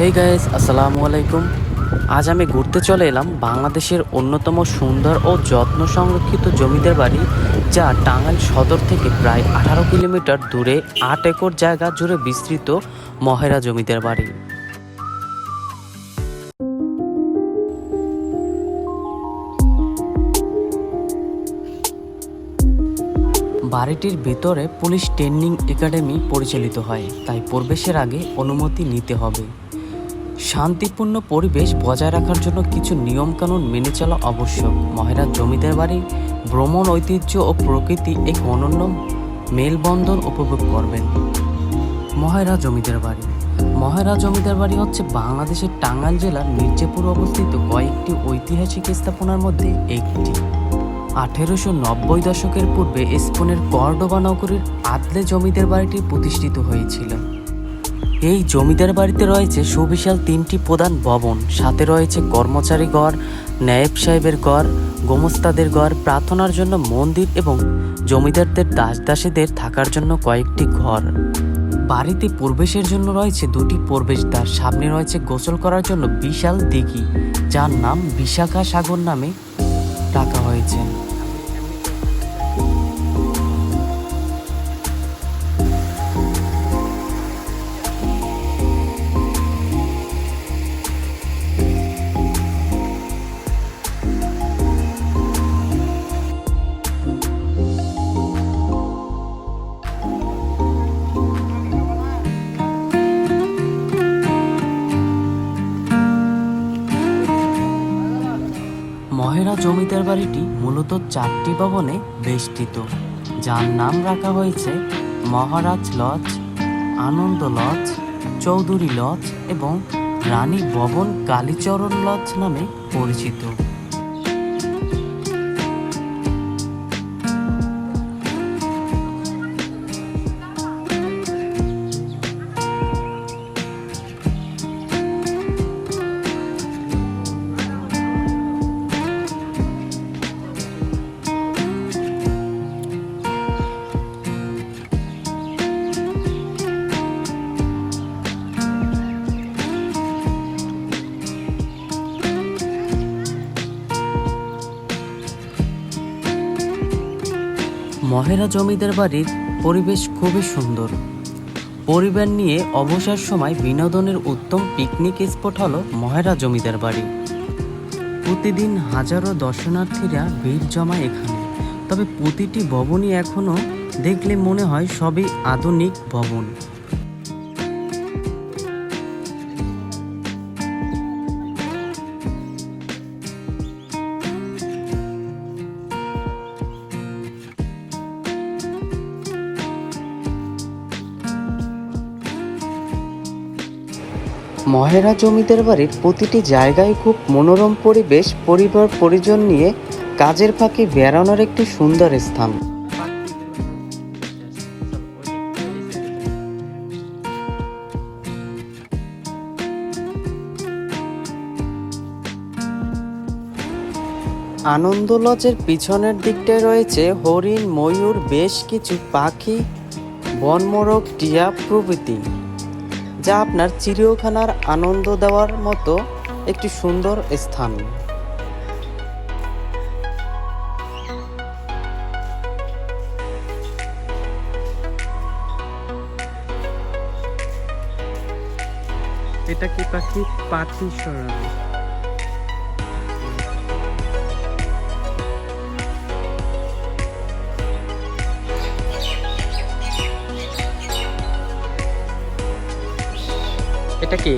Hey guys আসসালামু আলাইকুম। আজ আমি ঘুরতে চলে এলাম বাংলাদেশের অন্যতম সুন্দর ও যত্ন সংরক্ষিত জমিদার বাড়ি, যা টাঙ্গাইল সদর থেকে প্রায় আঠারো কিলোমিটার দূরে আট একর জায়গা জুড়ে বিস্তৃত মহেরা জমিদার বাড়ি। বাড়িটির ভেতরে পুলিশ ট্রেনিং একাডেমি পরিচালিত হয়, তাই প্রবেশের আগে অনুমতি নিতে হবে। শান্তিপূর্ণ পরিবেশ বজায় রাখার জন্য কিছু নিয়মকানুন মেনে চলা আবশ্যক। মহেরা জমিদার বাড়ি, ভ্রমণ ঐতিহ্য ও প্রকৃতি এক অনন্য মেলবন্ধন উপভোগ করবেন। মহেরা জমিদার বাড়ি। মহেরা জমিদার বাড়ি হচ্ছে বাংলাদেশের টাঙ্গাইল জেলার মির্জাপুর অবস্থিত কয়েকটি ঐতিহাসিক স্থাপনার মধ্যে একটি। আঠেরোশো নব্বই দশকের পূর্বে স্পেনের কর্ডোবা নগরীর আদলে জমিদার বাড়িটি প্রতিষ্ঠিত হয়েছিল। এই জমিদার বাড়িতে রয়েছে সুবিশাল তিনটি প্রধান ভবন। সাথে রয়েছে কর্মচারী ঘর নায়েব সাহেবের ঘর, গোমস্তাদের ঘর, প্রার্থনার জন্য মন্দির এবং জমিদারদের দাস দাসীদের থাকার জন্য কয়েকটি ঘর। বাড়িতে প্রবেশের জন্য রয়েছে দুটি প্রবেশদ্বার, সামনে রয়েছে গোসল করার জন্য বিশাল দিঘি, যার নাম বিশাখা সাগর নামে রাখা হয়েছে। মহেরা জমিদার বাড়িটি মূলত চারটি ভবনে বেষ্টিত, যার নাম রাখা হয়েছে Maharaj lodge, Anand lodge, Chowdhury lodge এবং রানী ভবন কালীচরণ লজ নামে পরিচিত। মহেরা জমিদার বাড়ির পরিবেশ খুবই সুন্দর। পরিবার নিয়ে অবসর সময় বিনোদনের উত্তম পিকনিক স্পট হলো মহেরা জমিদার বাড়ি। প্রতিদিন হাজারো দর্শনার্থীরা ভিড় জমায় এখানে। তবে প্রতিটি ভবনই এখনও দেখলে মনে হয় সবই আধুনিক ভবন। মহেরা জমিদার বাড়ির প্রতিটি জায়গায় খুব মনোরম পরিবেশ, পরিবার, পরিজন নিয়ে কাজের ফাঁকে বেড়ানোর একটি সুন্দর স্থান। আনন্দ লজের পিছনের দিকটায় রয়েছে হরিণ, ময়ূর, বেশ কিছু পাখি, বনমোরগ, টিয়া প্রভৃতি। যা আপনার চিড়িয়াখানার আনন্দ দেওয়ার মতো একটি সুন্দর স্থান। এটা কি পাখি? পাখি সরানো এটা কি?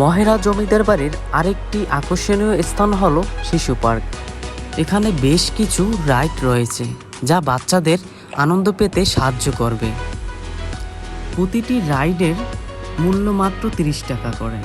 মহেরা জমিদার বাড়ির আরেকটি আকর্ষণীয় স্থান হল শিশু পার্ক। এখানে বেশ কিছু রাইড রয়েছে, যা বাচ্চাদের আনন্দ পেতে সাহায্য করবে। প্রতিটি রাইডের মূল্য মাত্র তিরিশ টাকা করে।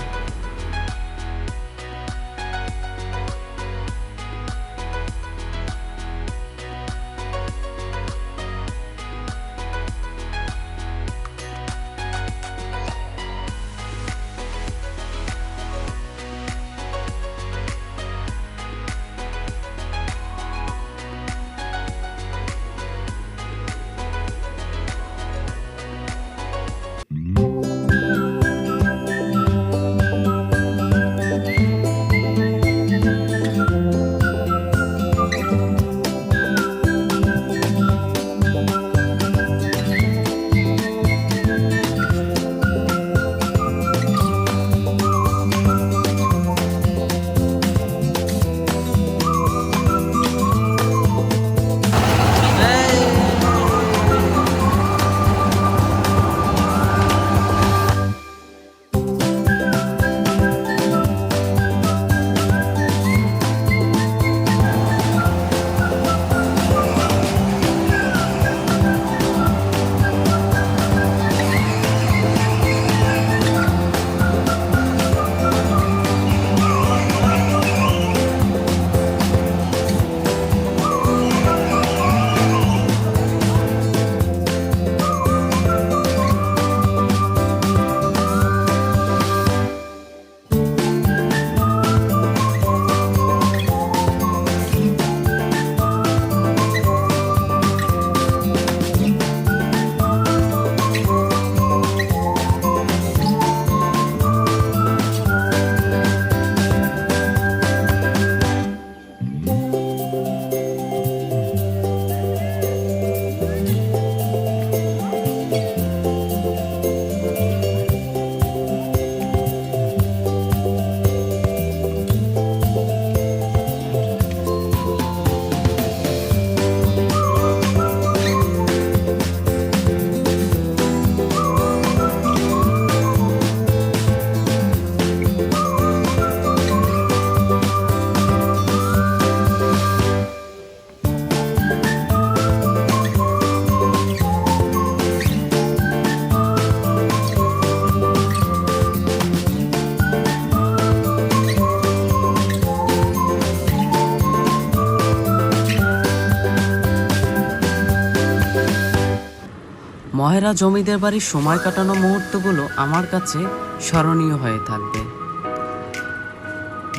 মহেরা জমিদের বাড়ির সময় কাটানো মুহূর্তগুলো আমার কাছে স্মরণীয় হয়ে থাকবে।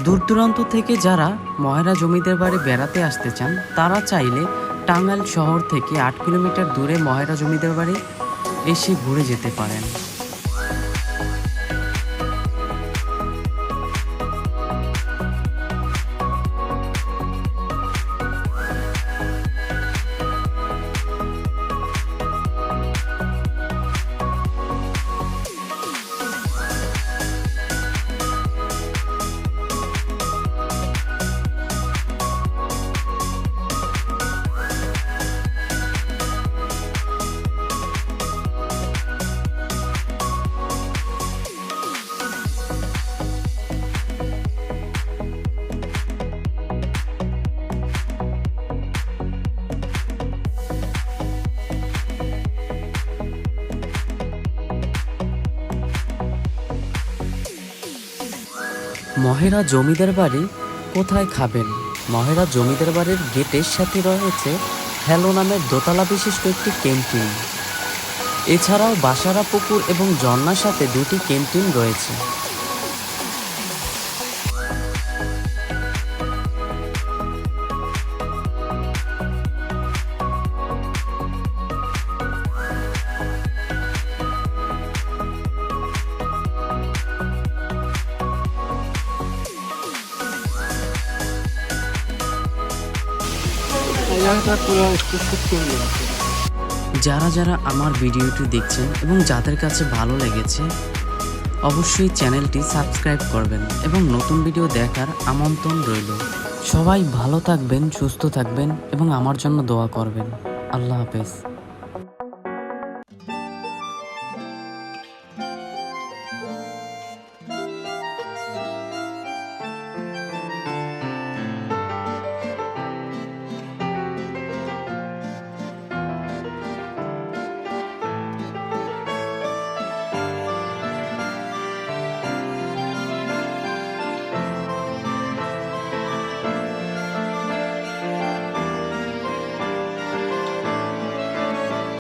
দূর দূরান্ত থেকে যারা মহেরা জমিদের বাড়ি বেড়াতে আসতে চান, তারা চাইলে টাঙ্গাইল শহর থেকে আট কিলোমিটার দূরে মহেরা জমিদের বাড়ি এসে ঘুরে যেতে পারেন। মহেরা জমিদার বাড়ি কোথায় খাবেন? মহেরা জমিদার বাড়ির গেটের সাথে রয়েছে হ্যালো নামের দোতলা বিশিষ্ট একটি ক্যান্টিন। এছাড়াও বাসারা পুকুর এবং ঝর্ণার সাথে দুটি ক্যান্টিন রয়েছে। যারা যারা আমার ভিডিওটি দেখছেন এবং যাদের কাছে ভালো লেগেছে, অবশ্যই চ্যানেলটি সাবস্ক্রাইব করবেন এবং নতুন ভিডিও দেখার আমন্ত্রণ রইল। সবাই ভালো থাকবেন, সুস্থ থাকবেন এবং আমার জন্য দোয়া করবেন। আল্লাহ হাফেজ।